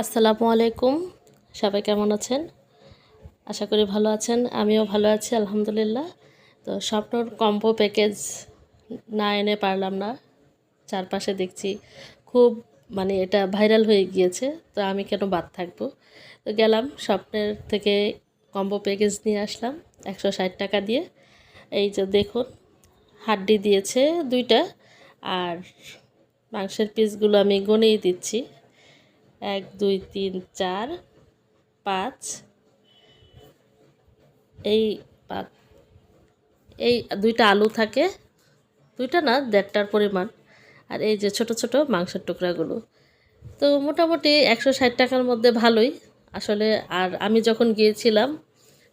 আসসালামু আলাইকুম। সবাই কেমন আছেন? আশা করি ভালো আছেন, আমিও ভালো আছি, আলহামদুলিল্লাহ। তো স্বপ্নর কম্বো প্যাকেজ না এনে পারলাম না, চারপাশে দেখছি খুব মানে এটা ভাইরাল হয়ে গিয়েছে, তো আমি কেন বাদ থাকব? তো গেলাম, স্বপ্নের থেকে কম্বো প্যাকেজ নিয়ে আসলাম, একশো ষাট টাকা দিয়ে। এই যে দেখুন, হাড্ডি দিয়েছে দুইটা, আর মাংসের পিসগুলো আমি গনেই দিচ্ছি। এক, দুই, তিন, চার, পাঁচ। এই এই দুইটা আলু থাকে। দুইটা না, দেড়টার পরিমাণ। আর এই যে ছোট ছোট মাংসের টুকরাগুলো। তো মোটামুটি একশো ষাট টাকার মধ্যে ভালোই। আসলে আর আমি যখন গিয়েছিলাম,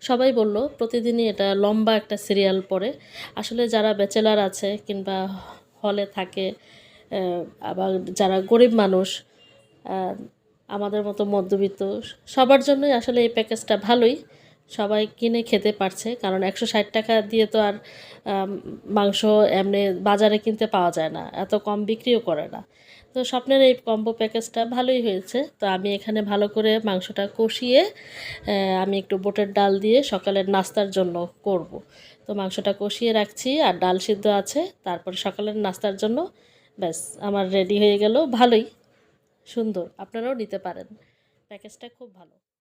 সবাই বলল প্রতিদিনই এটা লম্বা একটা সিরিয়াল পড়ে। আসলে যারা ব্যাচেলার আছে কিংবা হলে থাকে আবার যারা গরিব মানুষ আমাদের মতো মধ্যবিত্ত সবার জন্যই আসলে এই প্যাকেজটা ভালোই। সবাই কিনে খেতে পারছে, কারণ একশো ষাট টাকা দিয়ে তো আর মাংস এমনি বাজারে কিনতে পাওয়া যায় না, এত কম বিক্রিও করে না। তো স্বপ্নের এই কম্বো প্যাকেজটা ভালোই হয়েছে। তো আমি এখানে ভালো করে মাংসটা কষিয়ে আমি একটু বোটের ডাল দিয়ে সকালের নাস্তার জন্য করব। তো মাংসটা কষিয়ে রাখছি আর ডাল সিদ্ধ আছে, তারপর সকালের নাস্তার জন্য ব্যাস, আমার রেডি হয়ে গেল, ভালোই। সুন্দর আপনারাও নিতে পারেন। প্যাকেজটা খুব ভালো।